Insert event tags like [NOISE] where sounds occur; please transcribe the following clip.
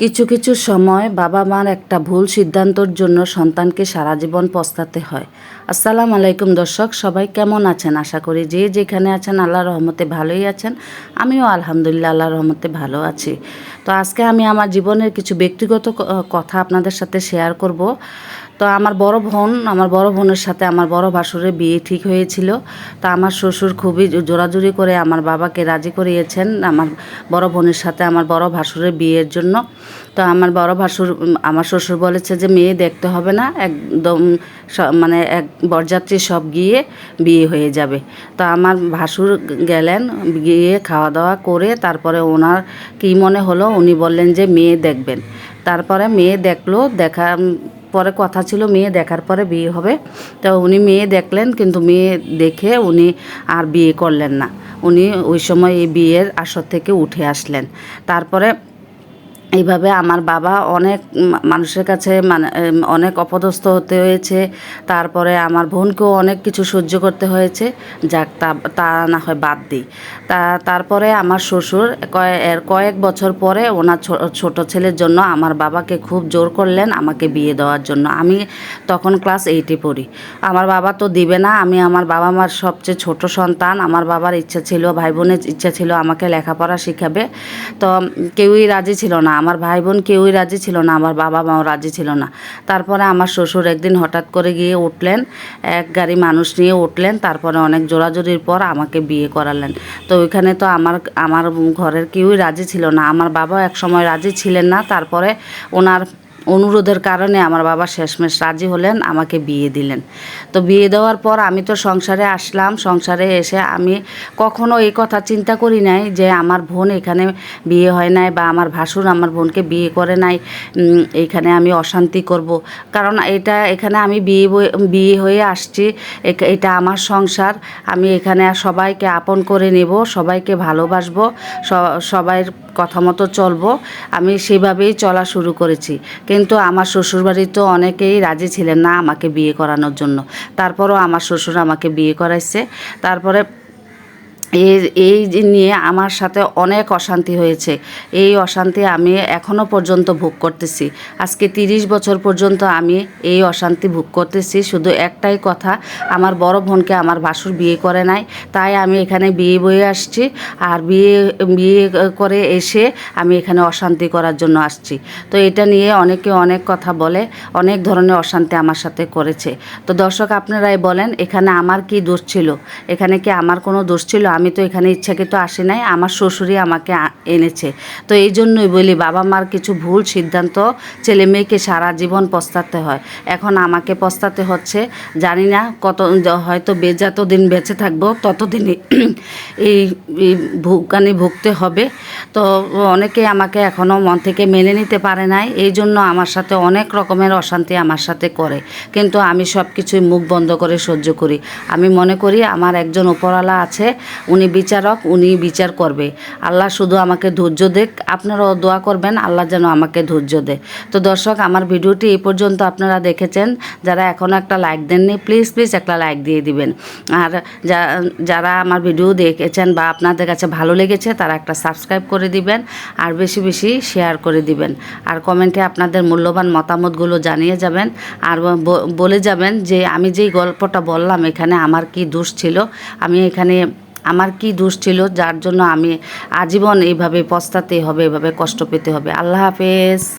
কিছু কিছু সময় বাবা মার একটা ভুল সিদ্ধান্তর জন্য সন্তানকে সারা জীবন পস্তাতে হয়। আসসালাম আলাইকুম দর্শক, সবাই কেমন আছেন? আশা করি যে যেখানে আছেন আল্লাহ রহমতে ভালোই আছেন। আমিও আলহামদুলিল্লাহ আল্লাহ রহমতে ভালো আছি। তো আজকে আমি আমার জীবনের কিছু ব্যক্তিগত কথা আপনাদের সাথে শেয়ার করব। তো আমার বড় বোন, আমার বড় বোনের সাথে আমার বড় ভাসুরের বিয়ে ঠিক হয়েছিল। তো আমার শ্বশুর খুবই জোরাজুরি করে আমার বাবাকে রাজি করিয়েছেন আমার বড় বোনের সাথে আমার বড় ভাসুরের বিয়ের জন্য। তো আমার বড় ভাসুর আমার শ্বশুর বলেছে যে, মেয়ে দেখতে হবে না, একদম মানে এক বরযাত্রী সব গিয়ে বিয়ে হয়ে যাবে। তো আমার ভাসুর গেলেন, গিয়ে খাওয়া দাওয়া করে তারপরে ওনার কী মনে হলো উনি বললেন যে মেয়ে দেখবেন। তারপরে মেয়ে দেখল, দেখা পরে কথা ছিল মেয়ে দেখার পরে বিয়ে হবে। তো উনি মেয়ে দেখলেন, কিন্তু মেয়ে দেখে উনি আর বিয়ে করলেন না। উনি ওই সময় এই বিয়ের আসর থেকে উঠে আসলেন। তারপরে এইভাবে আমার বাবা অনেক মানুষের কাছে মানে অনেক অপদস্থ হতে হয়েছে। তারপরে আমার বোনকেও অনেক কিছু সহ্য করতে হয়েছে। যাক, তা তা না হয় বাদ দিই। তা, তারপরে আমার শ্বশুর এর কয়েক বছর পরে ওনার ছোট ছেলের জন্য আমার বাবাকে খুব জোর করলেন আমাকে বিয়ে দেওয়ার জন্য। আমি তখন ক্লাস এইটে পড়ি। আমার বাবা তো দিবে না, আমি আমার বাবা মার সবচেয়ে ছোট সন্তান। আমার বাবার ইচ্ছা ছিল, ভাই বোনের ইচ্ছা ছিল আমাকে লেখাপড়া শিখাবে। তো কেউই রাজি ছিল না আমার ভাই বোন কেউই রাজি ছিল না, আমার বাবা মাও রাজি ছিল না। তারপরে আমার শ্বশুর একদিন হঠাৎ করে গিয়ে উঠলেন, এক গাড়ি মানুষ নিয়ে উঠলেন, তারপরে অনেক জোরাজোরির পর আমাকে বিয়ে করালেন। তো ওইখানে তো আমার আমার ঘরের কেউই রাজি ছিল না, আমার বাবা এক সময় রাজি ছিলেন না, তারপরে ওনার অনুরোধের কারণে আমার বাবা শেষমেশ রাজি হলেন, আমাকে বিয়ে দিলেন। তো বিয়ে দেওয়ার পর আমি তো সংসারে আসলাম, সংসারে এসে আমি কখনো এই কথা চিন্তা করি নাই যে আমার বোন এখানে বিয়ে হয় নাই বা আমার ভাসুর আমার বোনকে বিয়ে করে নাই এখানে আমি অশান্তি করব। কারণ এটা এখানে আমি বিয়ে বিয়ে হয়ে আসছি এটা আমার সংসার, আমি এখানে সবাইকে আপন করে নেব, সবাইকে ভালোবাসবো, স- সবাইয়ের কথা মতো চলব, আমি সেভাবেই চলা শুরু করেছি। কিন্তু আমার শ্বশুরবাড়ি তো অনেকেই রাজি ছিলেন না আমাকে বিয়ে করানোর জন্য। তারপরও আমার শ্বশুর আমাকে বিয়ে করাইছে। তারপরে এই নিয়ে আমার সাথে অনেক অশান্তি হয়েছে। এই অশান্তি আমি এখনও পর্যন্ত ভোগ করতেছি। আজকে তিরিশ বছর পর্যন্ত আমি এই অশান্তি ভোগ করতেছি। শুধু একটাই কথা, আমার বড় বোনকে আমার ভাসুর বিয়ে করে নাই। তাই আমি এখানে বিয়ে বয়ে আসছি আর বিয়ে বিয়ে করে এসে আমি এখানে অশান্তি করার জন্য আসছি। তো এটা নিয়ে অনেকে অনেক কথা বলে, অনেক ধরনের অশান্তি আমার সাথে করেছে। তো দর্শক আপনারাই বলেন, এখানে আমার কি দোষ ছিল? এখানে কি আমার কোনো দোষ ছিল? আমি তো এখানে ইচ্ছাকৃত আসি নাই, আমার শ্বশুরই আমাকে এনেছে। তো এই জন্যই বলি, বাবা মার কিছু ভুল সিদ্ধান্ত ছেলে মেয়েকে সারা জীবন পস্তাতে হয়। এখন আমাকে পস্তাতে হচ্ছে, জানি না কত, হয়তো বে যতদিন বেঁচে থাকব ততদিনই [CLEARS THROAT] এই ভুগানি ভুগতে হবে। তো অনেকে আমাকে এখনও মন থেকে মেনে নিতে পারে নাই, এই জন্য আমার সাথে অনেক রকমের অশান্তি আমার সাথে করে। কিন্তু আমি সব কিছুই মুখ বন্ধ করে সহ্য করি। আমি মনে করি আমার একজন উপরওয়ালা আছে উনি বিচারক, উনি বিচার করবে। আল্লাহ শুধু আমাকে ধৈর্য দেখ, আপনারাও দোয়া করবেন, আল্লাহ যেন আমাকে ধৈর্য দেয় তো দর্শক, আমার ভিডিওটি এই পর্যন্ত আপনারা দেখেছেন। যারা এখনও একটা লাইক দেননি প্লিজ প্লিজ একটা লাইক দিয়ে দিবেন। আর যারা আমার ভিডিও দেখেছেন বা আপনাদের কাছে ভালো লেগেছে, তারা একটা সাবস্ক্রাইব করে দিবেন আর বেশি বেশি শেয়ার করে দিবেন। আর কমেন্টে আপনাদের মূল্যবান মতামতগুলো জানিয়ে যাবেন। আর বলে যাবেন যে, আমি যেই গল্পটা বললাম, এখানে আমার কি দোষ ছিল, আমি এখানে আমার কি দোষ ছিল? যার জন্য আমি আজীবন এইভাবে পস্তাতে হবে, এভাবে কষ্ট পেতে হবে। আল্লাহ হাফেজ।